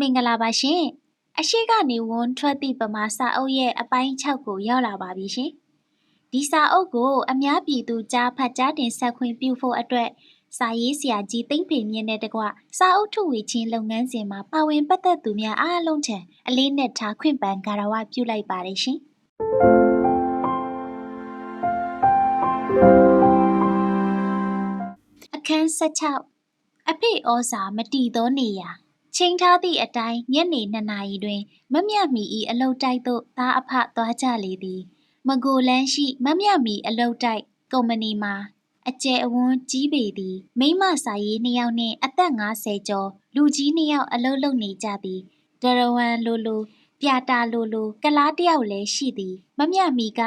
မင်္ဂလာပါရှင်အရှိကနေဝန်းထွက်သည့်ပမာစာအုပ်ရဲ့အပိုင်း6ကိုရောက်လာပါပြီရှင်ဒီစာအုပ်ကို အများပြည်သူကြားဖတ်ကြားတင်ဆက်ခွင့်ပြုဖို့အတွက်စာရေးဆရာကြီးသိမ့်ဖေမြင့်တဲ့တကွစာအုပ်ထုတ်ဝေခြင်းလုပ်ငန်းစဉ်မှာပါဝင်ပတ်သက်သူများအားလုံးထံအလေးနဲ့ထားခွင့်ပန်ဂါရဝပြုလိုက်ပါတယ်ရှင်အခန်း16အဖေဩဇာမတီသောနေရာ ချိန်ထားသည့်အတိုင်းညနေ2နာရီတွင် မမြမီ၏အလုတ်တိုက်သို့သားအဖသွားကြလေသည်မဂိုလန်းရှိမမြမီအလုတ်တိုက်ကုမ္ပဏီမှာအကျယ်အဝန်းကြီးပေသည်မိမစာရေးနှစ်ယောက်နှင့်အသက်50ကျော်လူကြီးနှစ်ယောက်အလုပ်လုပ်နေကြသည်ဒရဝမ်လိုလိုပြာတာလိုလိုကလားတယောက်လည်းရှိသည်မမြမီက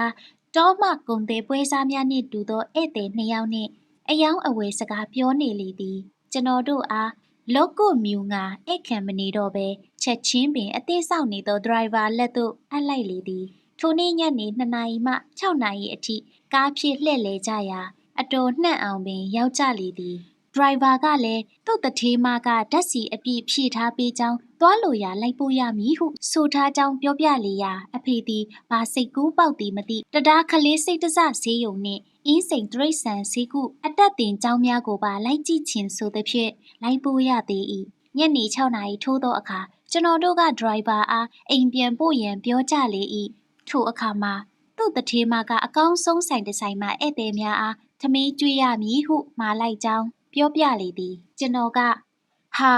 တောမှကုံသေးပွဲစားများနှင့်တူသောဧည့်သည်နှစ်ယောက်နှင့်အယောင်အဝယ်စကားပြောနေလေသည်ကျွန်တော်တို့အား လော့ကိုမြူငါဧည့်ခံမနေတော့ဘဲချက်ချင်းပင်အသေးဆောင်နေသောဒရိုင်ဘာလက်သို့အပ်လိုက်လေသည်ထိုနေ့ညနေ2နာရီမှ6နာရီအထိကားဖြင့်လှည့်လည်ကြရာအတော်နှံ့အောင်ပင်ရောက်ကြလေသည်ဒရိုင်ဘာကလည်းသူ့တထေးမကဓာတ်စီအပြည့်ဖြည့်ထားပေးကြောင်းသွားလိုရာလိုက်ပို့ရမည်ဟုဆိုထားကြောင်းပြောပြလေရာအဖေသည်ဘာစိတ်ကူးပေါက်သည်မသိတရားခလေးစိတ်တစဆေးယုံနှင့် အင်းစိန်တရိษံဆေးကုအတက်တင်ကြောင်းများကိုပါလိုက်ကြည့်ခြင်းဆိုသဖြင့်လိုက်ပို့ရသေး၏ညနေ6နာရီထိုးသောအခါကျွန်တော်တို့ကဒရိုင်ဘာအားအိမ်ပြန်ပို့ရန်ပြောကြလေ၏ထိုအခါမှာသူ့တထေးမကအကောင်းဆုံးဆိုင်တစ်ဆိုင်မှဧည့်သည်များအားသမီးကျွေးရမည်ဟုမှာလိုက်ကြောင်းပြောပြလေသည်ကျွန်တော်ကဟာ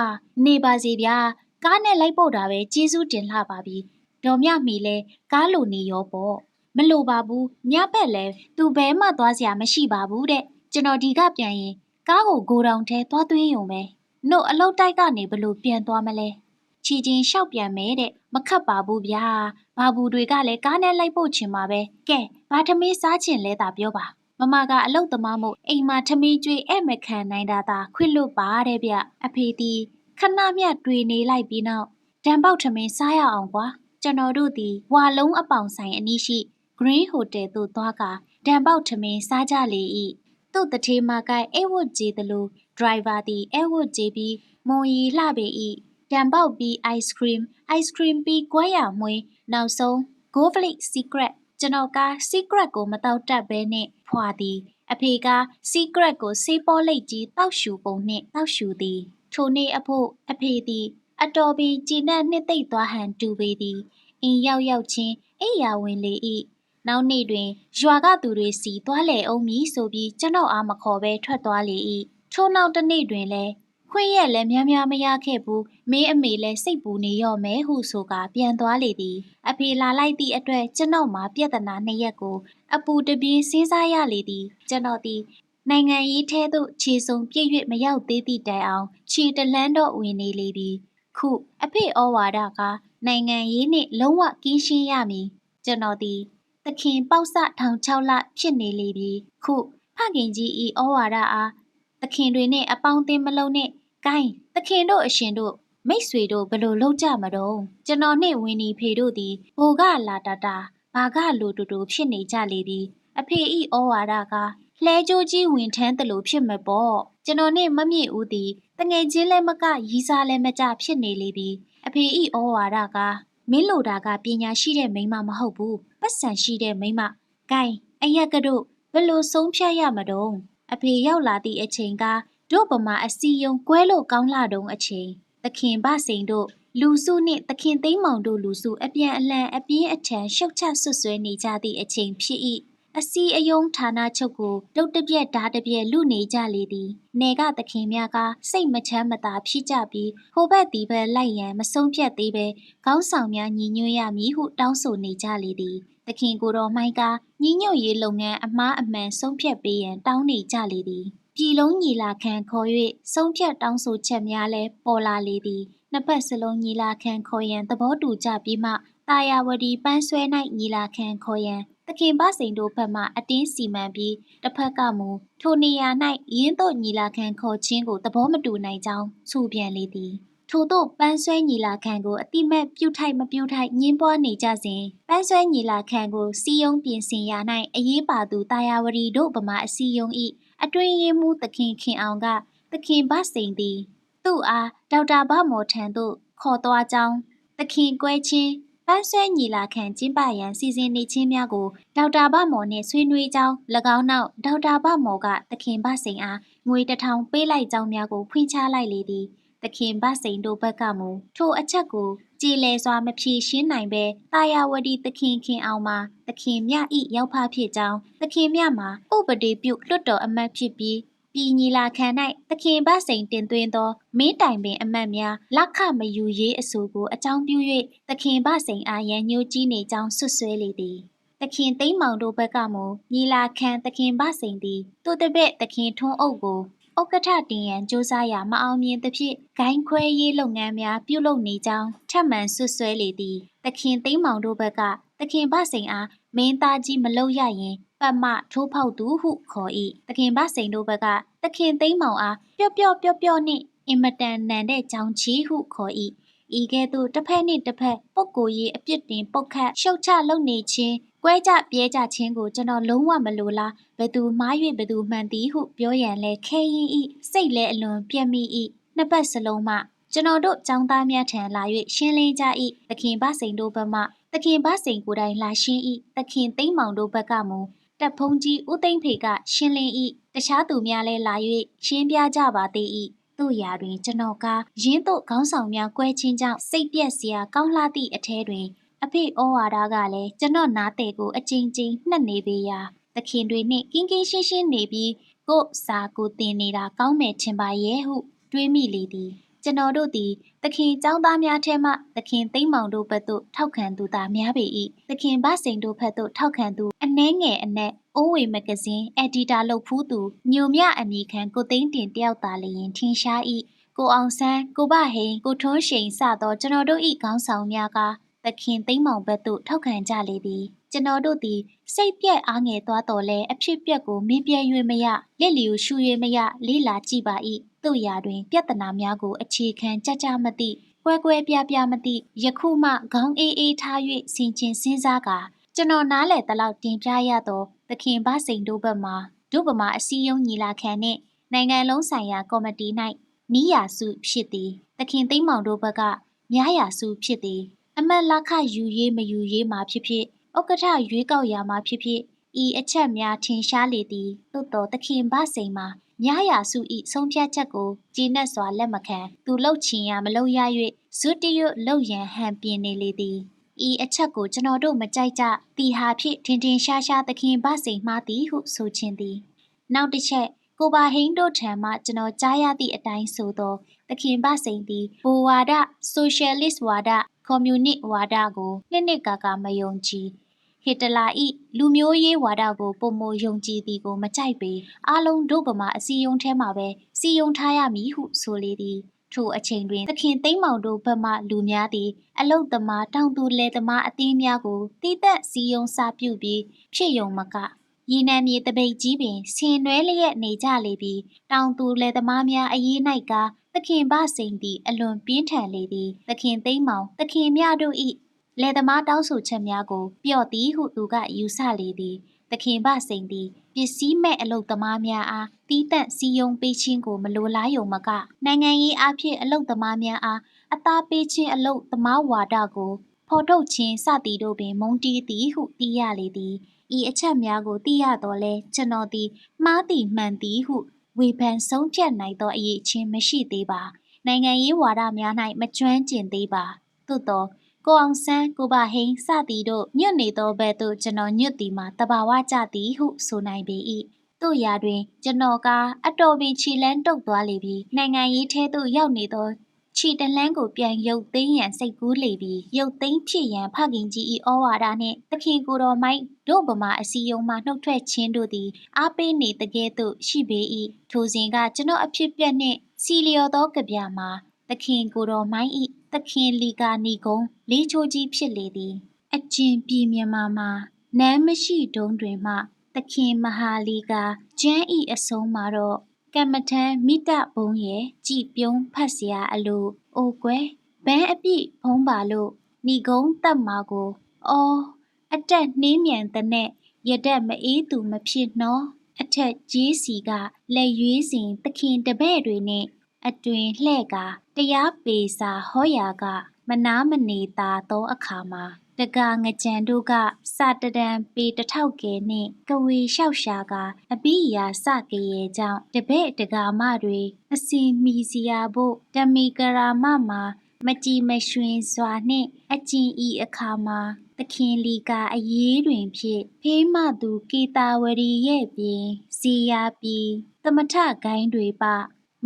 နေပါစေဗျာကားနဲ့လိုက်ပို့တာပဲကျေးဇူးတင်လှပါပြီဒေါ်မြမီလဲကားလိုနေရောပေါ့ မလိုပါဘူးညဘက်လဲသူဘဲမှသွားစရာမရှိပါဘူးတဲ့ကျွန်တော်ဒီကပြန်ရင်ကားကိုဂိုဒေါင်ထဲသွားသွင်းရုံပဲနှုတ်အလုတ်တိုက်ကနေဘလို့ပြန်သွားမလဲချီချင်းလျှောက်ပြန်မယ်တဲ့မခတ်ပါဘူးဗျာဘာဘူးတွေကလည်းကားနဲ့လိုက်ပို့ချင်ပါပဲကဲဘာထမင်းစားချင်လဲသာပြောပါမမကအလုတ်သမားမို့အိမ်မှာထမင်းကျွေးအဲ့မခံနိုင်တာသာခွင့်လွတ်ပါတဲ့ဗျအဖေတီခဏမျှတွေ့နေလိုက်ပြီးနောက်ဒံပေါက်ထမင်းစားရအောင်ကွာကျွန်တော်တို့ဒီဝါလုံးအပေါင်ဆိုင်အနီးရှိ Green Hotel သို့သွားကဒံပေါက်ထမင်းစားကြလေ၏သူ့တထေးမကအဲဝတ်ကြီးသလိုဒရိုင်ဘာသည်အဲဝတ်ကြီးပြီးမွန်ရီလှပေ၏ဒံပေါက်ပြီး ice cream ice cream ပြီးကွဲရမွေးနောက်ဆုံး Go Flake Secret ကျွန်တော်က secret ကိုမတောက်တတ်ဘဲနဲ့ဖွာသည် အဖေက secret ကိုစေးပေါ်လိတ်ကြီးတောက်ရှူပုံနှင့်တောက်ရှူသည်ထိုနေ့အဖို့အဖေသည် အတော်ပင်ကြည်နက်နှစ်သိမ့်သွားဟန်တူပေသည်အင်းရောက်ရောက်ချင်းအိယာဝင်လေ၏ နောက်နေ့တွင်ရွာကသူတွေစီသွားလေအောင်မည်ဆိုပြီးကျွန်တော်အားမခေါ်ဘဲထွက်သွားလေ၏ထို့နောက်တစ်နေ့တွင်လည်းခွင့်ရက်လည်းများများမရခဲ့ဘူးမင်းအမေလည်းစိတ်ပူနေရော့မယ်ဟုဆိုကာပြန်သွားလေသည်အဖေလာလိုက်သည့်အတွက်ကျွန်တော်မှာပြဿနာနှစ်ရက်ကို အပူတပြင်းစဉ်းစားရလေသည်ကျွန်တော်သည်နိုင်ငံရေးထဲသို့ခြေစုံပြည့်၍မရောက်သေးသည့်တိုင်အောင်ခြေတလန်းတော့ဝင်နေလေသည်ခုအဖေဩဝါဒကနိုင်ငံရေးနှင့်လုံးဝကင်းရှင်းရမည်ကျွန်တော်သည်သ ခင်ပေါက်စထောင်6လဖြစ်နေလေပြီခုဖခင်ကြီးဤဩဝါဒအားသခင်တွေနဲ့အပေါင်းအသင်းမလုံးနဲ့ကိုင်းသခင်တို့အရှင်တို့မိတ်ဆွေတို့ဘလို့လုံးကြမတော့ကျွန်တော်နှင့်ဝင်းနီဖေတို့သည်ဘိုကလာတာတာဘာကလူတူတူဖြစ်နေကြလေသည်အဖေဤဩဝါဒကလှဲကြိုးကြီးဝင်ထမ်းတယ်လို့ဖြစ်မှာပေါ့ကျွန်တော်နဲ့မမြင့်ဦးသည်တငယ်ချင်းလည်းမကရီးစားလည်းမကြဖြစ်နေလေပြီအဖေဤဩဝါဒက မင်းလိုတာကပညာရှိတဲ့မိန်းမမဟုတ်ဘူးပတ်စံရှိတဲ့မိန်းမဂိုင်းအရက်ကတို့ဘလို့ဆုံးဖြတ်ရမတော့အဖေရောက်လာသည့်အချိန်ကတို့ပမာအစီယုံကွဲလို့ကောင်းလာတုံးအချိန်သခင်ဗစိန်တို့လူစုနှင့်သခင်သိမ်းမောင်တို့လူစုအပြန်အလှန်အပြင်းအထန်ရှုတ်ချဆွဆွဲနေကြသည့်အချိန်ဖြစ်၏ အစီအယုံဌာနချုပ်ကိုတုတ်တပြက်ဓာတပြက်လူနေကြလေသည်နေကသခင်များကစိတ်မချမ်းမသာဖြစ်ကြပြီးဟိုဘက်ဒီဘက်လိုက်ရန်မဆုံးဖြတ်သေးပဲခေါင်းဆောင်များညီညွတ်ရမည်ဟုတောင်းဆိုနေကြလေသည်သခင်ကိုတော်မိုင်းကညီညွတ်ရေးလုပ်ငန်းအမားအမှန်ဆုံးဖြတ်ပေးရန်တောင်းနေကြလေသည်ပြည်လုံးညီလာခံခေါ်၍ဆုံးဖြတ်တောင်းဆိုချက်များလည်းပေါ်လာလေသည်နှစ်ဖက်စလုံးညီလာခံခေါ်ရန်သဘောတူကြပြီးမှတာယာဝတီပန်းဆွဲ၌ညီလာခံခေါ်ရန် သခင်ပစိန်တို့ဘက်မှအတင်းစီမံပြီးတစ်ဖက်ကမူထိုနေရာ၌ရင်းတို့ညီလာခံခေါ်ခြင်းကိုသဘောမတူနိုင်ကြောင်းဆိုပြန်လေသည်ထို့သောပန်းဆွဲညီလာခံကိုအတိမတ်ပြုတ်ထိုက်မပြုတ်ထိုက်ညင်းပွားနေကြစဉ်ပန်းဆွဲညီလာခံကိုစီယုံပြင်ဆင်ရာ၌အရေးပါသူတာယာဝတီတို့ဗမာအစီယုံ၏အတွင်းရေးမှုသခင်ခင်အောင်ကသခင်ဗစိန်သည် သူ့အားဒေါက်တာဗမော်ထံသို့ခေါ်သွားကြောင်းသခင်ကွဲချင်း ပန်းဆွဲညီလာခံကျင်းပရန်စီစဉ်နေခြင်းများကိုဒေါက်တာဘမော်နှင့်ဆွေးနွေးကြောင်း၎င်းနောက်ဒေါက်တာဘမော်ကသခင်ဘစိန်အားငွေတစ်ထောင်ပေးလိုက်ကြောင်းများကိုဖွင့်ချလိုက်လေသည်သခင်ဘစိန်တို့ဘက်ကမူထိုအချက်ကိုကြည်လဲစွာမဖြေရှင်းနိုင်ပဲတာယာဝတီသခင်ခင်အောင်မှာသခင်မြဤရောက်ဖဖြစ်ကြောင်းသခင်မြမှာဥပဒေပြုလွတ်တော်အမတ်ဖြစ်ပြီး ပြည်ညီလာခံ၌သခင်ဘစိန်တင်သွင်းသောမင်းတိုင်ပင်အမတ်များလက်ခမယူရေးအဆိုကိုအကြောင်းပြု၍သခင်ဘစိန်အားရန်ညှိုးကြီးနေကြောင်းဆွဆွဲလေသည်သခင်သိမ့်မောင်တို့ဘက်ကမူညီလာခံသခင်ဘစိန်သည်သူတပည့်သခင်ထွန်းအုပ်ကိုဥက္ကဋ္ဌတင်ရန်စ조사ရာမအောင်မြင်သဖြင့်ဂိုင်းခွဲရေးလုပ်ငန်းများပြုလုပ်နေကြောင်းထပ်မံဆွဆွဲလေသည်သခင်သိမ့်မောင်တို့ဘက်ကသခင်ဘစိန်အားမင်းသားကြီးမလုပ်ရရင် ပတ်မထိုးဖောက်သူဟုခေါ်၏သခင်ဘစိန်တို့ဘက်ကသခင်သိမ့်မောင်အားပျော့ပျော့ပျော့ပျော့နှင့်အင်မတန်နန်တဲ့ကြောင်ချီဟုခေါ်၏ဤကဲ့သို့တစ်ဖက်နှင့်တစ်ဖက်ပုပ်ကိုယ်ရေးအပြစ်တင်ပုတ်ခတ်ရှုတ်ချလုပ်နေခြင်းကွဲကြပြဲကြခြင်းကိုကျွန်တော်လုံးဝမလိုလားဘသူမား၍ဘသူမှန်သည်ဟုပြောရန်လဲခဲရင်ဤစိတ်လဲအလွန်ပြက်မိဤနှစ်ပတ်စလုံးမှကျွန်တော်တို့ចောင်းသားများထံလာ၍ရှင်းလင်းကြ၏သခင်ဘစိန်တို့ဘက်မှသခင်ဘစိန်ကိုယ်တိုင်လာရှင်း၏သခင်သိမ့်မောင်တို့ဘက်ကမူ တပ်ဖုံးကြီးဦးသိမ့်ဖေကရှင်းလင်း၏တခြားသူများလည်းလာ၍ရှင်းပြကြပါသေး၏တို့ရာတွင်ကျွန်တော်ကရင်းတို့ခေါင်းဆောင်များကွဲချင်းကြောင့်စိတ်ပြက်စရာကောင်းလှသည့်အထဲတွင် အဖေဩဝါဒကလည်းကျွန်တော်နားတဲ့ကိုအချင်းချင်းနှက်နေပေရာသခင်တွေနှင့်ကင်းကင်းရှင်းရှင်းနေပြီးကို့စာကိုတင်နေတာကောင်းမယ်ထင်ပါရဲ့ဟုတွေးမိလေသည် ကျွန်တော်တို့သည်သခင်ចောင်းသားများထဲမှသခင်သိမ့်မောင်တို့ဘက်သို့ထောက်ခံသူသာများပေ၏သခင်ဗစိန်တို့ဘက်သို့ထောက်ခံသူအနှဲငယ်အနက်အိုးဝေမဂဇင်းအက်ဒီတာလုပ်ဖူးသူညိုမြအမိခံကိုသိန်းတင်တယောက်သာလျင်ထင်ရှား၏ကိုအောင်ဆန်းကိုဘဟိန်ကိုထွန်းရှိန်စသောကျွန်တော်တို့၏ခေါင်းဆောင်များကသခင်သိမ့်မောင်ဘက်သို့ထောက်ခံကြလေသည်ကျွန်တော်တို့သည်စိတ်ပြက်အားငယ်သွားတော်လဲအဖြစ်ပြက်ကိုမင်းပြဲ၍မရလက်လီကိုရှူ၍မရလေးလာကြည့်ပါ၏ တို့ရာတွင်ပြဿနာများကိုအခြေခံကြကြမသိကွဲကွဲပြားပြားမသိယခုမှခေါင်းအေးအေးထား၍ဆင်ခြင်စဉ်းစားကာကျွန်တော်နားလေတလောက်တင်ပြရသောသခင်ဘစိန်တို့ဘက်မှဒုဗမာအစည်းအရုံးညီလာခံနှင့်နိုင်ငံလုံးဆိုင်ရာကော်မတီ၌နီးယာစုဖြစ်သည်သခင်သိမ့်မောင်တို့ဘက်ကများယာစုဖြစ်သည်အမတ်လခယူရေးမယူရေးမှာဖြစ်ဖြစ်ဥက္ကဋ္ဌရွေးကောက်ရာမှာဖြစ်ဖြစ် ဤအချက်များထင်ရှားလေသည်သို့တော်သခင်ဘစိန်မှာများရာစုဤဆုံးဖြတ်ချက်ကိုကြည်နက်စွာလက်မခံသူလှုပ်ချင်ရမလှုပ်ရ၍ဇွတ်တရွတ်လှုပ်ရန်ဟန်ပြင်းနေလေသည်ဤအချက်ကိုကျွန်တော်တို့မကြိုက်ကြတီဟာဖြင့်ထင်ထင်ရှားရှားသခင်ဘစိန်မှားသည်ဟုဆိုခြင်းသည်နောက်တစ်ချက်ကိုပါဟိန်းတို့ထံမှကျွန်တော်ကြားရသည့်အတိုင်းဆိုသောသခင်ဘစိန်သည်ဘူဝါဒဆိုရှယ်လစ်ဝါဒကွန်မြူနစ်ဝါဒကိုနှစ်နှစ်ကာကာမယုံကြည် ဟစ်တလာဤလူမျိုးရေးဝါဒကိုပုံမယုံကြည်သည်ကိုမကြိုက်ပေအားလုံးတို့ဗမာအစည်းအရုံးထဲမှာပဲစီယုံထားရမည်ဟုဆိုလေသည်ထိုအချိန်တွင်သခင်သိမ့်မောင်တို့ဘက်မှလူများသည် အလုတ်သမားတောင်သူလယ်သမားအသင်းများကိုတိသက်စီယုံစာပြုပြီးဖြစ်ယုံမကရေနံမြေတပိတ်ကြီးပင်ဆင်နွဲလျက်နေကြလေပြီးတောင်သူလယ်သမားများအရေး၌ကသခင်ဘစိန်သည်အလွန်ပြင်းထန်လေသည် သခင်သိမ့်မောင်သခင်မြတို့၏ လယ်သမားတောင်းဆိုချက်များကိုပျော့သည်ဟုသူကယူဆလေသည်သခင်ဘစိန်သည်ပစ္စည်းမဲ့အလုတ်သမားများအားတီးတန့်စီယုံပေးခြင်းကိုမလိုလားယုံမကနိုင်ငံရေးအဖြစ်အလုတ်သမားများအားအသားပေးခြင်းအလုတ်သမားဝါဒကိုဖော်ထုတ်ခြင်းစသည်တို့ပင်မုံတီးသည်ဟုသိရလေသည်ဤအချက်များကိုသိရတော့လဲကျွန်တော်သည်မှားသည်မှန်သည်ဟုဝေဖန်ဆုံးဖြတ်နိုင်သောအရေးချင်းမရှိသေးပါနိုင်ငံရေးဝါဒများ၌မကျွမ်းကျင်သေးပါသို့သော ကိုအောင်ဆန်းကိုပါဟိန်းစသည်တို့ညွတ်နေသောဘက်သို့ကျွန်တော်ညွတ်သည်မှာတဘာဝကြသည်ဟုဆိုနိုင်ပေ၏တို့ရာတွင် ကျွန်တော်ကအတော်ပင်ခြေလန်းတုတ်သွားလေပြီးနိုင်ငံရေးထဲသို့ရောက်နေသောခြေတလန်းကိုပြန်ရုပ်သိမ်းရန်စိတ်ကူးလေပြီးရုပ်သိမ်းဖြစ်ရန်ဖခင်ကြီး၏ဩဝါဒနှင့်သခင်ကိုယ်တော်မိုက်တို့ဗမာအစည်းအရုံးမှနှုတ်ထွက်ခြင်းတို့သည်အားပေးနေတကယ်သို့ရှိပေ၏ထိုစဉ်ကကျွန်တော်အဖြစ်ပြက်နှင့်စီလျော်သောကြပြမှာသခင်ကိုယ်တော်မိုင်း၏ သခင်လီကာနီကုံလေးချိုးကြီးဖြစ်လေသည် အကျင်ပြည်မြန်မာမှာနမ်းမရှိတုံးတွင်မှသခင်မဟာလီကာကျမ်းဤအဆုံးမှာတော့ကမ္မထံမိတဘုံရဲ့ကြည်ပြုံးဖတ်စရာအလိုအိုကွယ်ဘန်းအပြည့်ဖုံးပါလို့ဏီကုံတက်မှာကိုအော်အတက်နှင်းမြန်တဲ့နဲ့ရတက်မအေးသူမဖြစ်နော်အထက်ကြီးစီကလက်ရွေးစဉ်သခင်တပဲ့တွေနဲ့ အတွင်လှဲ့ကာတရားပေစာဟောရာက မနာမနေသာသောအခါမှာတကာငကြံတို့ကစာတဒံပေတစ်ထောက်ကဲနှင့်ကဝေလျှောက်ရှာကအပိယာစကရေကြောင့်တပည့်တကာမတွေအစီမီစီယာဖို့ဓမီကရာမမှာမကြည်မရွှင်စွာနှင့်အကျင်ဤအခါမှာသခင်လီကအရေးတွင်ဖြစ်ဖေးမသူကေတာဝရီရဲ့ပြင်စီယာပြည်သမထဂိုင်းတွေပ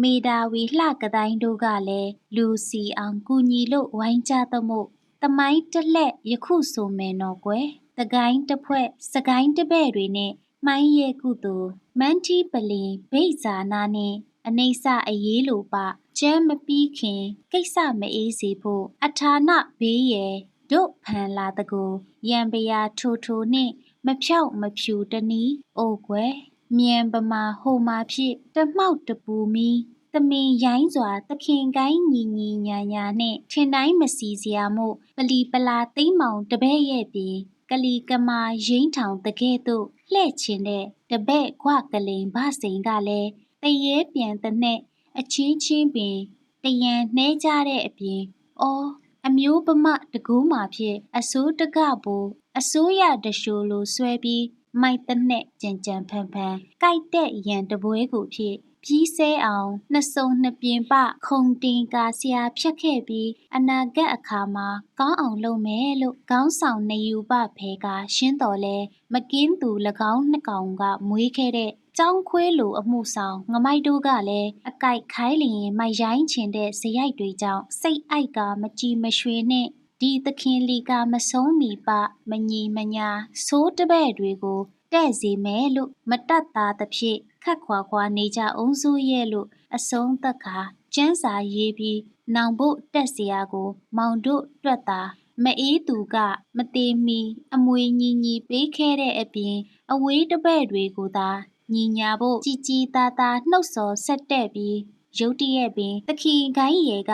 မေဒါဝီလှကတိုင်းတို့ကလည်းလူစီအောင်ကူညီလို့ဝိုင်းကြသမို့တမိုင်းတစ်လက်ယခုဆိုမယ်နော်ကွယ်တကိုင်းတစ်ဖွဲ့စကိုင်းတစ်ပဲ့တွေနဲ့မိုင်းရဲ့ကုသိုလ်မန်းတီပလင်ဗိဇာနာနဲ့အနိစ္စအရေးလိုပကျမ်းမပြီးခင်ကိစ္စမအေးစေဖို့အထာဏဘေးရဲ့ဒုတ်ဖန်လာတကူရံပရာထိုထိုနှင့်မဖြောက်မဖြူတနီးအိုကွယ် မြန်ပမာဟိုမာဖြစ်တမှောက်တပူမီသမင်ရိုင်းစွာသခင်ကိုင်းညီညီညာညာနဲ့ထင်တိုင်းမစီစရာမို့ပလီပလာသိမ့်မောင်တပည့်ရဲ့ပြင်ကလီကမာရိမ့်ထောင်တကဲ့သို့လှဲ့ချင်တဲ့တပည့်ခွကလိန်ဘစိန်ကလည်းတရေပြန်တဲ့နဲ့အချင်းချင်းပင်တယံနှဲကြတဲ့အပြင်အော်အမျိုးပမတကူးမှာဖြစ်အစိုးတကဘူအစိုးရတရှိုးလိုဆွဲပြီး မိုက်တဲ့နဲ့ကြံကြံဖန်ဖန်ကြိုက်တဲ့ရန်တပွဲကိုဖြစ်ပြီးဆဲအောင်နှစ်စုံနှစ်ပြင်ပခုံတင်ကာဆရာဖြတ်ခဲ့ပြီးအနာဂတ်အခါမှာကောင်းအောင်လုပ်မယ်လို့ခေါင်းဆောင်နေယူပဖဲကရှင်းတော်လဲမကင်းသူ၎င်းနှစ်ကောင်ကမွေးခဲ့တဲ့ကျောင်းခွေးလိုအမှုဆောင်ငမိုက်တို့ကလည်းအကြိုက်ခိုင်းလျင်မိုက်ရိုင်းချင်တဲ့ဇယိုက်တွေကြောင့်စိတ်အိုက်ကမကြည်မရွှေနဲ့ ဒီသခင်လီကာမဆုံးမီပမညီမညာဆိုးတပဲ့တွေကိုတဲ့စေမယ်လို့မတတ်သားသဖြင့်ခက်ခွာခွာနေကြအောင်စိုးရဲ့လို့အဆုံးသက်ကကျန်းစာရေးပြီးနောင်ဖို့တက်စရာကို မောင်တို့တွက်တာမအေးသူက မသေးမီ အမွေညီညီပေးခဲ့တဲ့အပြင် အဝေးတပဲ့တွေကိုသာညီညာဖို့ជីជីသားသားနှုတ်ဆော်ဆက်တဲ့ပြီးရုတ်တရက်ပင် သခင်ကိုင်းရဲက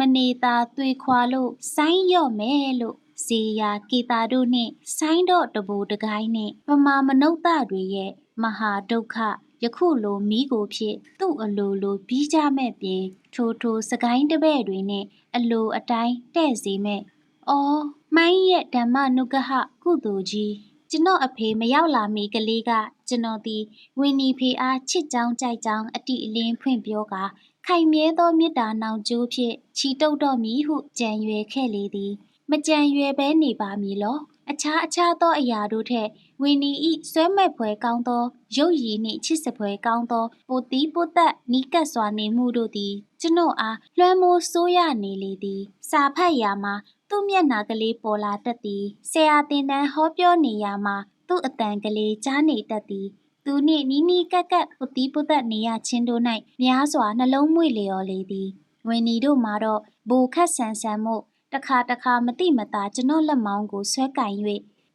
မနေသာသွေခွာလို့ဆိုင်းရော့မယ်လို့ဇေယာကေတာတို့နှင့်ဆိုင်းတော့တဘူတကိုင်းနှင့်ပမာမနုဿတွေရဲ့မဟာဒုက္ခယခုလိုမိကိုဖြစ်သူ့အလိုလိုပြီးကြမဲ့ပြင်ထိုထိုစကိုင်းတပဲ့တွေနဲ့အလိုအတိုင်းတဲ့စီမဲ့။အော်မိုင်းရဲ့ဓမ္မနုဂဟကုသိုလ်ကြီးကျွန်တော်အဖေမရောက်လာမီကလေးကကျွန်တော်ဒီဝင်းနီဖေအားချစ်ကြောင်းကြိုက်ကြောင်းအတိအလင်းဖွင့်ပြောကာ ခိုင်မြဲသောမေတ္တာနောင်ကျိုးဖြင့်ချီတုပ်တော်မီဟုကြံရွယ်ခဲ့လေသည်မကြံရွယ်ဘဲနေပါမည်လောအခြားအခြားသောအရာတို့ထက်ဝီနီဤဆွဲမဲ့ဖွယ်ကောင်းသောရုပ်ရည်နှင့်ချစ်စဖွယ်ကောင်းသောပိုတီးပိုသက်နီးကပ်စွာနေမှုတို့သည် ကျွန်ုပ်အားလွှမ်းမိုးဆိုးရနေလေသည် စာဖတ်ရာမှာသူ့မျက်နှာကလေးပေါ်လာတတ်သည်ဆရာတင်တန်းဟောပြောနေရမှာသူ့အတန်ကလေးကြားနေတတ်သည် သူနှင့်နီးနီးကပ်ကပ်ပုတိပုသက်နေရချင်းတို့၌များစွာနှလုံးမွေလျော်လေသည်ဝင်းနီတို့မှာတော့ဘူခတ်ဆန်ဆန်မှုတခါတခါမတိမတာကျွန်တော်လက်မောင်းကိုဆွဲကင်၍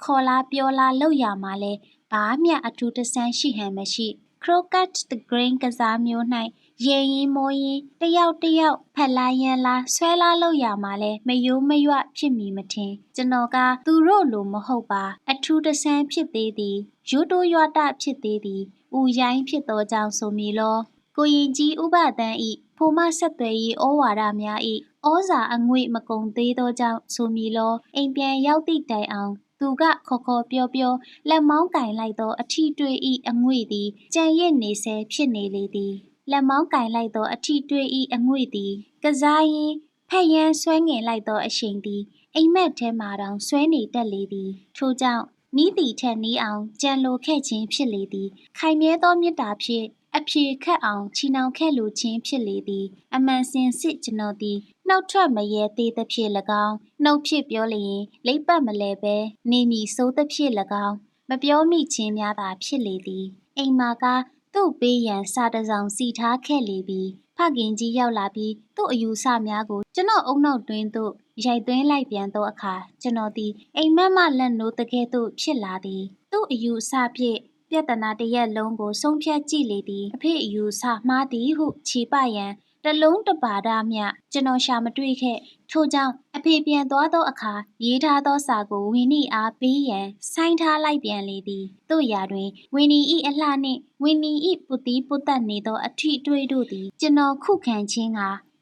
ခေါ်လာပြောလာလောက်ရမှာလဲဘာမျှအထူးတဆန်းရှိဟန်မရှိ Croquet the Green ကစားမျိုး၌ရေရင်မိုးရင်တယောက်တယောက်ဖက်လာရန်လာဆွဲလာလို့ရမှာလဲမယိုးမရွဖြစ်မီမထင်ကျွန်တော်ကသူတို့လိုမဟုတ်ပါ အထူးတဆန်းဖြစ်သေးသည် ရိုးတိုးရွာတဖြစ်သေးသည်ဥရိုင်းဖြစ်သောကြောင့်ဆိုမီလောကိုရင်ကြီးဥပဒန်းဤဖိုမဆက်သွယ်ရေးဩဝါဒများဤဩဇာအငွေ့မကုံသေးသောကြောင့်ဆိုမီလောအိမ်ပြန်ရောက်သည့်တိုင်အောင်သူကခေါ်ခေါ်ပြောပြောလက်မောင်းကင်လိုက်သောအထီတွေ့ဤအငွေ့သည်ကြံရစ်နေဆဲဖြစ်နေလေသည်လက်မောင်းကင်လိုက်သောအထီတွေ့ဤအငွေ့သည်ကစားရင်ဖက်ရန်ဆွဲငင်လိုက်သောအရှိန်သည်အိမ်မက်ထဲမှတောင်ဆွဲနေတတ်လေသည်ထို့ကြောင့် နီးတီထက်နီးအောင်ကြံလိုခဲ့ခြင်းဖြစ်လေသည် ခိုင်မြဲသောမေတ္တာဖြင့်အဖြေခတ်အောင်ချီနှောင်ခဲ့လိုခြင်းဖြစ်လေသည် အမှန်စင်စစ်ကျွန်တော်သည်နှုတ်ထွက်မရဲသေးသဖြင့်၎င်းနှုတ်ဖြစ်ပြောလျင်လိပ်ပတ်မလဲပဲနေမီစိုးသဖြင့်၎င်းမပြောမိခြင်းများသာဖြစ်လေသည်အိမ်မာကသူ့ပေးရန်စာတစောင်စီထားခဲ့လေပြီးဖခင်ကြီးရောက်လာပြီးသူ့အယူဆများကိုကျွန်တော်အုံနောက်တွင်သို့ ရိုက်သွင်းလိုက်ပြန်သောအခါကျွန်တော်သည်အိမ်မက်မှလက်နိုးတကဲ့သို့ဖြစ်လာသည်သူ့အယူအဆဖြင့်ပြဿနာတစ်ရက်လုံးကိုဆုံးဖြတ်ကြည့်လေသည်အဖေအယူဆမှားသည်ဟုခြေပရန်တလုံးတပါဒမျှကျွန်တော်ရှာမတွေ့ခဲ့ထို့ကြောင့်အဖေပြန်သွားသောအခါရေးထားသောစာကိုဝင်းနီအားပေးရန်ဆိုင်းထားလိုက်ပြန်လေသည်တို့ရာတွင်ဝင်းနီ၏အလှနှင့်ဝင်းနီ၏ပုတိပုတ်တက်နေသောအထီတွေးတို့သည်ကျွန်တော်ခုခံခြင်းက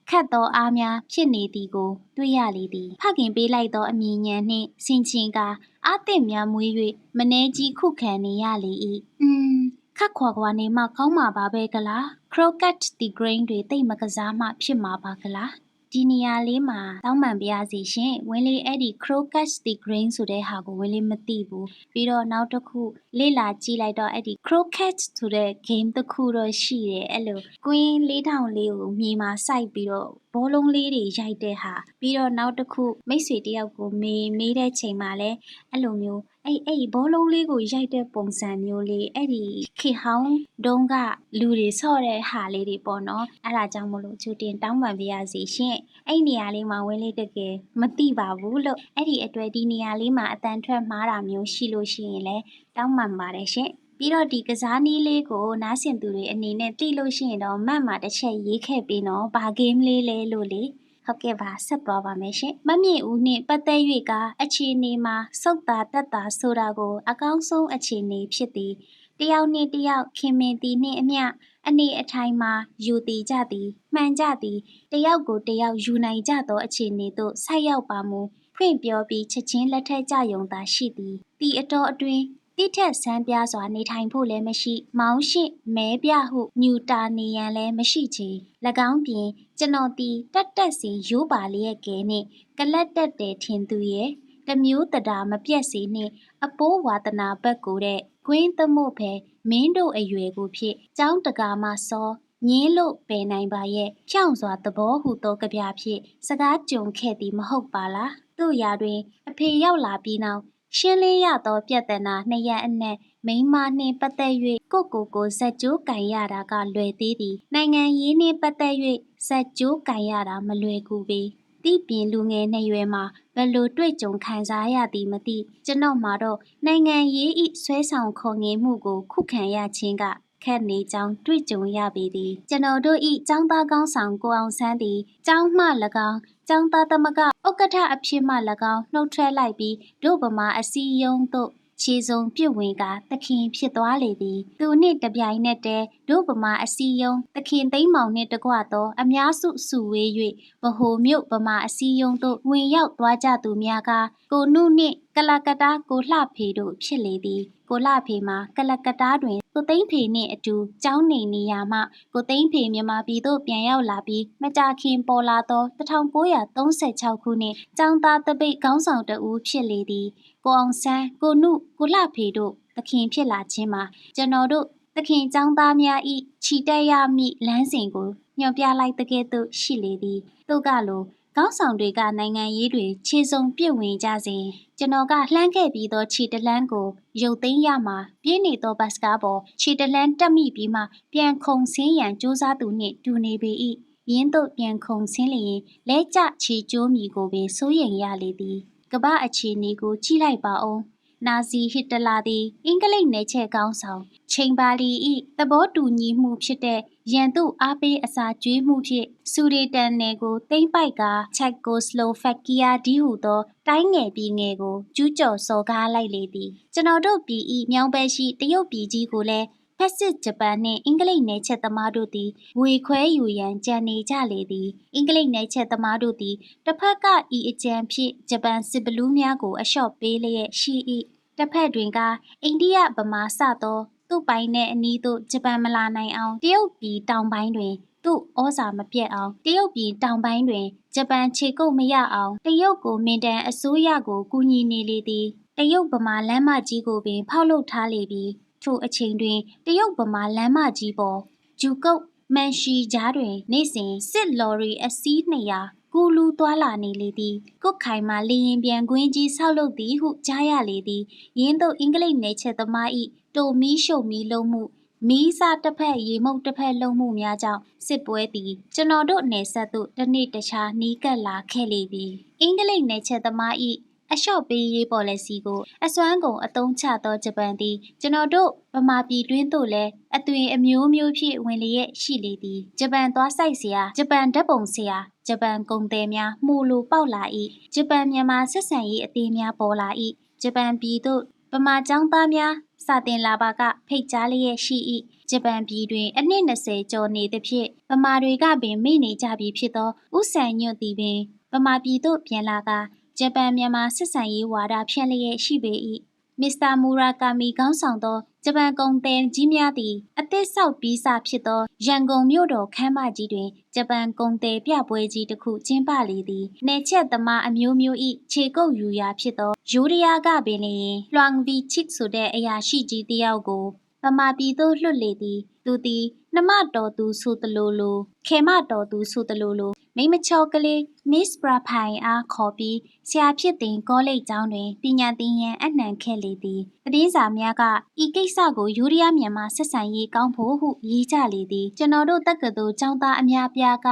ခတ်သောအားများဖြစ်နေသည်ကို တွေ့ရလေသည်ဖခင်ပေးလိုက်သောအမြင်ဉာဏ်နှင့်ဆင်ခြင်ကာအသင့်များမွေး၍မနှဲကြီးခုခံနေရလေ၏อืมခက်ခွာခွာနေမှကောင်းမှာပါပဲကလား croquet the grain တွေတိတ်မကစားမှဖြစ်မှာပါကလား ဒီနေရာလေးမှာတောင်းပန်ပြရစီရှင်ဝင်းလေးအဲ့ဒီ crocus the grain ဆိုတဲ့ဟာကိုဝင်းလေးမသိဘူးပြီးတော့နောက်တစ်ခုလေ့လာကြည့်လိုက်တော့အဲ့ဒီ croquet ဆိုတဲ့ game တစ်ခုတော့ရှိတယ်အဲ့လို queen 4000လေးကိုမြေမှာစိုက်ပြီးတော့ဘောလုံးလေးတွေရိုက်တဲ့ဟာပြီးတော့နောက်တစ်ခုမိတ်ဆွေတယောက်ကိုမေးမေးတဲ့ချိန်မှာလဲအဲ့လိုမျိုး အဲ့အဲ့ဘောလုံးလေးကိုရိုက်တဲ့ပုံစံမျိုးလေးအဲ့ဒီခေဟောင်းတုံးကလူတွေဆော့တဲ့ဟာလေးတွေပေါ့နော်အဲ့ဒါကြောင့်မလို့ချူတင်တောင်းပန်ပြရစီရှင်အဲ့နေရာလေးမှာဝင်းလေးတကယ်မသိပါဘူးလို့အဲ့ဒီအတွေ့ဒီနေရာလေးမှာအတန်ထွက်မှားတာမျိုးရှိလို့ရှိရင်လဲတောင်းပန်ပါတယ်ရှင်ပြီးတော့ဒီကစားနည်းလေးကိုနားဆင်သူတွေအနေနဲ့သိလို့ရှိရင်တော့မတ်မှာတစ်ချက်ရေးခဲ့ပြီးတော့ဘာ game လေးလဲလို့လေ ဟုတ်ကဲ့ပါဆက်သွားပါမယ်ရှင်မမြင့်ဦးနှင့်ပတ်သက်၍ကအခြေအနေမှာစုတ်တာတက်တာဆိုတာကို အကောင်းဆုံးအခြေအနေဖြစ်သည်တယောက်နှင့်တယောက်ခင်မင်သည်နှင့်အမျှအနေအထိုင်မှာယူတည်ကြသည်မှန်ကြသည်တယောက်ကိုတယောက်ယူနိုင်ကြသောအခြေအနေသို့ဆိုက်ရောက်ပါမူဖွင့်ပြောပြီးချက်ချင်းလက်ထက်ကြယုံသာရှိသည်ဒီအတော်အတွင်းတိထက်ဆန်းပြစွာနေထိုင်ဖို့လည်းမရှိ မောင်းရှိမဲပြဟုညူတာနေရန်လည်းမရှိချေ၎င်းပြင် ကျွန်တော်တီတက်တက်စီရိုးပါလျက်ကဲနှင့်ကလတ်တက်တယ်ထင်သူရဲ့တမျိုးတတာမပြက်စီနှင့်အပိုးဝါသနာဘက်ကိုတဲ့ကွင်းသမို့ဖဲမင်းတို့အရွယ်ကိုဖြစ်ကျောင်းတကာမှစောငင်းလို့ပယ်နိုင်ပါရဲ့ဖြောင့်စွာသဘောဟုသောကြပြဖြစ်စကားကြုံခဲ့သည်မဟုတ်ပါလားတို့ရာတွင် အဖေရောက်လာပြီးနောက် ရှင်းလင်းရသောပြဿနာနှစ်ရပ်အနက်မိန်းမနှင့်ပတ်သက်၍ကိုကိုကိုဇက်ကျိုးကန်ရတာကလွယ်သေးသည်နိုင်ငံရေးနှင့်ပတ်သက်၍ဇက်ကျိုးကန်ရတာမလွယ်ကူပေတိပြင်လူငယ်နှစ်ရွယ်မှာဘယ်လိုတွေ့ကြုံခံစားရသည်မသိကျွန်တော်မှာတော့နိုင်ငံရေးဤဆွဲဆောင်ခေါ်ငင်မှုကိုခုခံရခြင်းက ခက်နေကြောင်းတွေ့ကြုံရပေသည်ကျွန်တော်တို့ဤចောင်းသားကောင်းဆောင်ကိုအောင်ဆန်းသည်ចောင်းမှ၎င်းចောင်းသားသမဂဥက္ကဋ္ဌအဖြစ်မှ၎င်းနှုတ်ထွက်လိုက်ပြီးဒုဗမာအစည်းအရုံးသို့ခြေစုံပြစ်ဝင်ကသခင်ဖြစ်သွားလေသည်သူနှင့်တပြိုင်နက်တည်းဒုဗမာအစည်းအရုံးသခင်သိမ်းမောင်နှင့်တကွသောအများစုစုဝေး၍ဗဟိုမြို့ဗမာအစည်းအရုံးသို့ဝင်ရောက်သွားကြသူများကကိုနုနှင့် ကလကတာကိုလှဖေတို့ဖြစ်လေသည် ကိုလှဖေမှာကလကတာတွင်ကိုသိန်းဖေနှင့်အတူကျောင်းနေနေရမှကိုသိန်းဖေမြန်မာပြည်သို့ပြန်ရောက်လာပြီးမကြာခင်ပေါ်လာသော1936ခုနှစ်ကျောင်းသားတပိတ်ခေါင်းဆောင်တဦးဖြစ်လေသည်ကိုအောင်ဆန်းကိုနုကိုလှဖေတို့သခင်ဖြစ်လာခြင်းမှာကျွန်တော်တို့သခင်ចောင်းသားများဤခြိတက်ရမည့်လမ်းစဉ်ကိုညွှန်ပြလိုက်တဲ့ကဲ့သို့ရှိလေသည်တို့ကလို ကောင်းဆောင်တွေကနိုင်ငံရေးတွင်ခြေစုံပြည့်ဝင်ကြစဉ်ကျွန်တော်ကလှမ်းခဲ့ပြီးသောခြေတလန်းကိုရုပ်သိမ်းရမှာပြင်းနေသောဘတ်စကားပေါ်ခြေတလန်းတက်မိပြီးမှပြန်ခုန်ဆင်းရန်ကြိုးစားသူနှင့်တူနေပေ၏ရင်းတို့ပြန်ခုန်ဆင်းလျင်လဲကျခြေကျိုးမိကိုပင်စိုးရိမ်ရလေသည်ကမ္ဘာအခြေအနေကိုကြည့်လိုက်ပါဦး နာဇီဟစ်တလာသည်အင်္ဂလိပ်နယ်ချဲကောင်းဆောင်ချိန်ပါလီ၏သဘောတူညီမှုဖြစ်တဲ့ရန်သူအားပေးအစာကျွေးမှုဖြင့်စူရီတန်နယ်ကိုသိမ်းပိုက်ကချက်ကိုစလိုဖက်ကီးယားဒီဟုသော တိုင်းငယ်ပြည်ငယ်ကိုကျူးကျော်စော်ကားလိုက်လေသည်ကျွန်တော်တို့ပြည်၏မြောင်းဘက်ရှိတရုတ်ပြည်ကြီးကိုလည်းဖက်စစ်ဂျပန်နှင့်အင်္ဂလိပ်နယ်ချက်သမားတို့သည်ဝေခွဲယူရန်ကြံနေကြလေသည်အင်္ဂလိပ်နယ်ချက်သမားတို့သည်တစ်ဖက်ကဤအကြံဖြင့်ဂျပန်စစ်ဘလူးများကိုအလျှော့ပေးလျက်ရှိ၏ တစ်ဖက်တွင်ကအိန္ဒိယဗမာစသောသူ့ပိုင်းနဲ့အနီးသို့ဂျပန်မလာနိုင်အောင်တရုတ်ပြည်တောင်ပိုင်းတွင်သူ့ဩဇာမပြတ်အောင်တရုတ်ပြည်တောင်ပိုင်းတွင်ဂျပန်ခြေကုပ်မရအောင်တရုတ်ကိုမင်တန်အစိုးရကိုကူညီနေလေသည်တရုတ်ဗမာလမ်းမကြီးကိုပင် ဖောက်လုပ်ထားလေပြီးထိုအချိန်တွင်တရုတ်ဗမာလမ်းမကြီးပေါ်ဂျူကုတ်မန်ရှီကြားတွင် နေ့စဉ်စစ်လော်ရီအစီး200 ကူလူသွားလာနေလေသည်ကုတ်ခိုင်မှလေရင်ပြန်ကွင်းကြီးဆောက်လုပ်သည်ဟုကြားရလေသည်ရင်းတို့အင်္ဂလိပ်နယ်ချက်သမား၏တိုမီရှုံမီလုံးမှုမီးစားတစ်ဖက်ရေမုတ်တစ်ဖက်လုံးမှုများကြောင့်စစ်ပွဲသည်ကျွန်တော်တို့နယ်ဆက်သို့တစ်နေ့တခြားနီးကပ်လာခဲ့လေပြီအင်္ဂလိပ်နယ်ချက်သမား၏အလျှော့ပေးရေးပေါ်လစီကိုအစွမ်းကုန်အသုံးချသောဂျပန်သည်ကျွန်တော်တို့ဗမာပြည်တွင်းသို့လည်းအသွင်အမျိုးမျိုးဖြင့်ဝင်လျက်ရှိလေသည်ဂျပန်သွားဆိုင်စရာဂျပန်ဓာတ်ပုံဆရာ ဂျပန်ကုန်သည်များမှုလိုပေါက်လာ၏ဂျပန်မြန်မာဆက်ဆံရေးအသင်းများပေါ်လာ၏ဂျပန်ပြည်သို့ဗမာကျောင်းသားများစာတင်လာပါကဖိတ်ကြားလျက်ရှိ၏ဂျပန်ပြည်တွင် အနှစ်20ကျော်နေသဖြင့်ဗမာတွေကပင်မိနေကြပြီဖြစ်သောဥဆန်ညွတ်သည်ပင်ဗမာပြည်သို့ပြန်လာကဂျပန်မြန်မာဆက်ဆံရေးဝါဒဖြန့်လျက်ရှိပေ၏ မစ္စတာမူရာကာမီခေါင်းဆောင်သောဂျပန်ကုန်သည်ကြီးများသည်အသစ်ဆောက်ပြီးစဖြစ်သောရန်ကုန်မြို့တော်ခမ်းမကြီးတွင်ဂျပန်ကုန်သည်ပြပွဲကြီးတစ်ခုကျင်းပလေသည်နေချက်သမားအမျိုးမျိုး၏ခြေကုပ်ယူရာဖြစ်သောယူရီးယားကပင်လျင်လွှမ်ဗီချစ်ဆိုတဲ့အရာရှိကြီးတစ်ယောက်ကို ဗမာပြည်သို့လွှတ်လေသည် သူသည်နှမတော်သူဆိုသလိုလိုခေမတော်သူဆိုသလိုလိုမိမချောကလေး Miss ပရာဖိုင်အားခေါ်ပြီးဆရာဖြစ်တင်ကောလိပ်ကျောင်းတွင်ပညာသင်ရန်အနှံခဲ့လေသည်သတင်းစာများကဤကိစ္စကိုယူရီးယားမြန်မာဆက်ဆံရေးကောင်းဖို့ဟုရေးကြလေသည်ကျွန်တော်တို့တက္ကသိုလ်ကျောင်းသားအများပြားက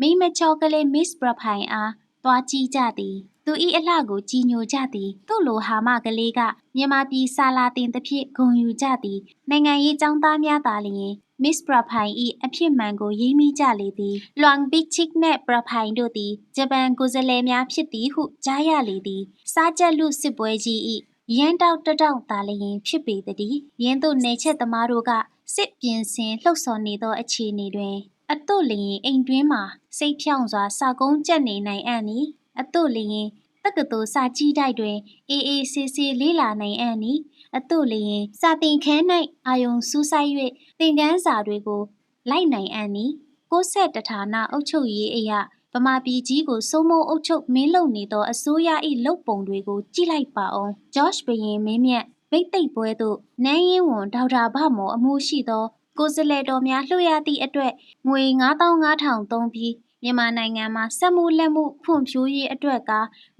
မိမချောကလေး Miss ပရာဖိုင်အားသွားကြည့်ကြသည် သူဤအလှကိုကြည်ညိုကြသည်သူ့လိုဟာမကလေးကမြန်မာပြည်စာလာတင်သဖြင့်ဂုံယူကြသည်နိုင်ငံရေးចောင်းသားများသာလျှင်မစ္စပရဖိုင်၏အဖြစ်မှန်ကိုရေးမိကြလေသည်လွမ်ဘစ်ချစ်နှင့်ပရဖိုင်တို့သည်ဂျပန်ကိုယ်စားလှယ်များဖြစ်သည်ဟုကြားရလေသည်စားကြက်လူစစ်ပွဲကြီး၏ရန်တောက်တတောက်သာလျင်ဖြစ်ပေသည်ရင်းတို့နေချက်သမားတို့ကစစ်ပြင်ဆင်လှုပ်ဆော်နေသောအခြေအနေတွင်အတုလျင်အိမ်တွင်းမှာစိတ်ဖြောင့်စွာစာကုန်းကျက်နေနိုင်အံ့နီ အတုလျင်တက္ကသိုလ်စာကြည့်တိုက်တွင်အေးအေးဆေးဆေးလေးလာနိုင်အံ့နီအတုလျင်စာတင်ခန်း၌အာယုံစူးစိုက်၍သင်ခန်းစာတွေကို လိုက်နိုင်အံ့နီကိုးဆက်တဌာနအုပ်ချုပ်ရေးအရာဗမာပြည်ကြီးကိုစိုးမိုးအုပ်ချုပ်မင်းလုပ်နေသောအစိုးရ၏လုပ်ပုံတွေကိုကြည့်လိုက်ပါအောင်ဂျော့ချ်ဘရင်မင်းမြတ်ဗိတ်သိက်ပွဲသို့နန်းရင်ဝန်ဒေါက်တာဗမော်အမှုရှိသောကိုယ်စလဲတော်များလှုပ်ရသည့်အတွက်ငွေ9500သုံးပြီး မြန်မာနိုင်ငံမှာစက်မှုလက်မှုဖွံ့ဖြိုးရေးအတွက်က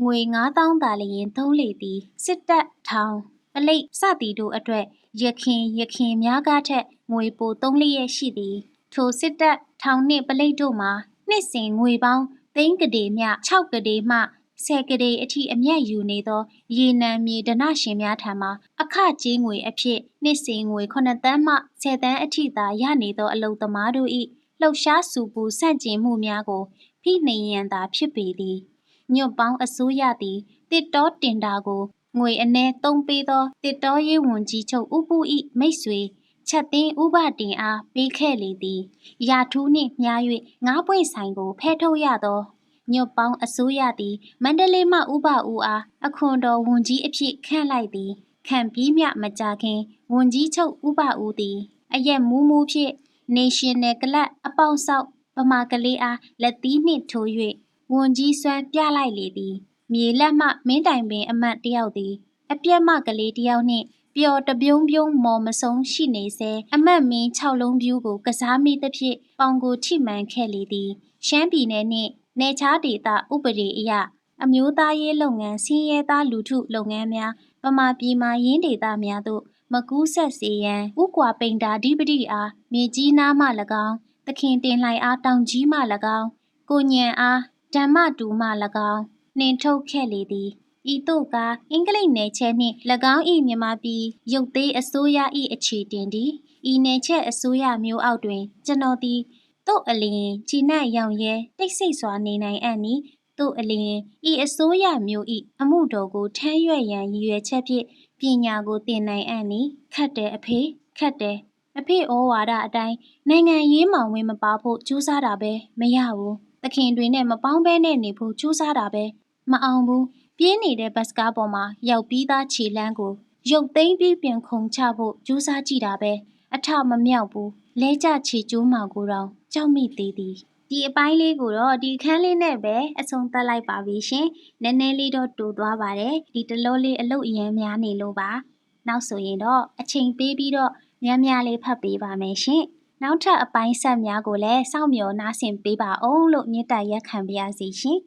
ငွေ9000သာလျင်သုံးလေသည်စစ်တပ်ထောင်ပလိတ်စသည်တို့အတွက်ရခင်ရခင်များကားထက်ငွေပိုသုံးလျက်ရှိသည်ထိုစစ်တပ်ထောင်နှင့်ပလိတ်တို့မှာနှစ်စဉ်ငွေပေါင်းသိန်းကလေးမြ6ကလေးမှဆယ်ကလေးအထိအမျက်ယူနေသော ရေနံမြေဒနရှင်များထံမှအခကြေးငွေအဖြစ်နှစ်စဉ်ငွေ9တန်းမှ10တန်းအထိသာရနေသောအလုံသမားတို့၏ လှုပ်ရှားစုပူဆန့်ကျင်မှုများကို ဖိနှိမ်ရန်သာဖြစ်ပေသည်ညွတ်ပေါင်းအစိုးရသည်တစ်တောတင်တာကိုငွေအ내သုံးပေးသောတစ်တောရေးဝန်ကြီးချုပ်ဥပု၏မိတ်ဆွေချက်သိန်းဥပတင်အားပေးခဲ့လေသည်ရာထူးနှင့်မြား၍ငါးပွင့်ဆိုင်ကိုဖဲထုတ်ရသောညွတ်ပေါင်းအစိုးရသည်မန္တလေးမှဥပဦးအားအခွန်တော်ဝန်ကြီးအဖြစ်ခန့်လိုက်သည်ခံပြီးမြမကြခင်ဝန်ကြီးချုပ်ဥပဦးသည်အရက်မူးမူးဖြင့် National Club အပေါင်ဆောက်ဗမာကလေးအားလက်သီးနှင့်ထိုး၍ဝန်ကြီးစွမ်းပြလိုက်လေသည် မြေလက်မှမင်းတိုင်ပင်အမတ်တယောက်သည် အပြက်မကလေးတယောက်နှင့်ပျော်တပြုံးပြုံးမော်မဆုံးရှိနေစေအမတ်မင်း6လုံးပြူးကိုကစားမိသဖြင့်ပေါင်ကိုထိမှန်ခဲ့လေသည် ရှမ်းပြည်နယ်နှင့်နေချားဒေသဥပဒေအရအမျိုးသားရေးလုပ်ငန်းစင်းရဲသားလူထုလုပ်ငန်းများဗမာပြည်မှာရင်းဒေသများသို့ မကူးဆက်စေရန်ဥကွာပိန်တာဓိပတိအားမြေကြီးနားမှ၎င်းသခင်တင်လှိုင်အားတောင်ကြီးမှ၎င်းကိုညံအားဓမ္မတူမှ၎င်းနှင်ထုတ်ခဲ့လေသည်ဤသို့ကအင်္ဂလိပ်နယ်ချဲနှင့်၎င်း၏မြန်မာပြည်ရုပ်သေးအစိုးရ၏အခြေတင်သည်ဤနယ်ချဲအစိုးရမျိုးအောက်တွင် ကျွန်တော်သည်တို့အလျင်ဂျီနတ်ရောင်ရဲတိတ်ဆိတ်စွာနေနိုင်အံ့နီတို့အလျင်ဤအစိုးရမျိုး၏အမှုတော်ကိုထမ်းရွက်ရန်ရည်ရွယ်ချက်ဖြင့် ပညာကိုသင်နိုင်အံ့နီခတ်တယ်အဖေခတ်တယ်အဖေဩဝါဒအတိုင်းနိုင်ငံရေးမှဝင်မပါဖို့ကြိုးစားတာပဲမရဘူးသခင်တွေနဲ့မပေါင်းဘဲနဲ့နေဖို့ကြိုးစားတာပဲမအောင်ဘူးပြင်းနေတဲ့ဘတ်စကားပေါ်မှာရောက်ပြီးသားခြေလန်းကိုရုပ်သိမ်းပြီးပြင်ခုန်ချဖို့ကြိုးစားကြည့်တာပဲအထမမြောက်ဘူးလဲကျချီကျိုးမှကိုတော့ကြောက်မိသေးသည် ဒီအပိုင်းလေးကိုတော့ဒီခန်းလေးနဲ့ပဲအဆုံးသတ်လိုက်ပါပြီရှင်နည်းနည်းလေးတော့တူသွားပါတယ်ဒီတလို့လေးအလုတ်အရန်များနေလို့ပါနောက်ဆိုရင်တော့အချိန်ပေးပြီးတော့များများလေးဖတ်ပေးပါမယ်ရှင်နောက်ထပ်အပိုင်းဆက်များကိုလည်းစောင့်မျှော်နားဆင်ပေးပါအောင်လို့မြစ်တာရက်ခံပါရစေရှင်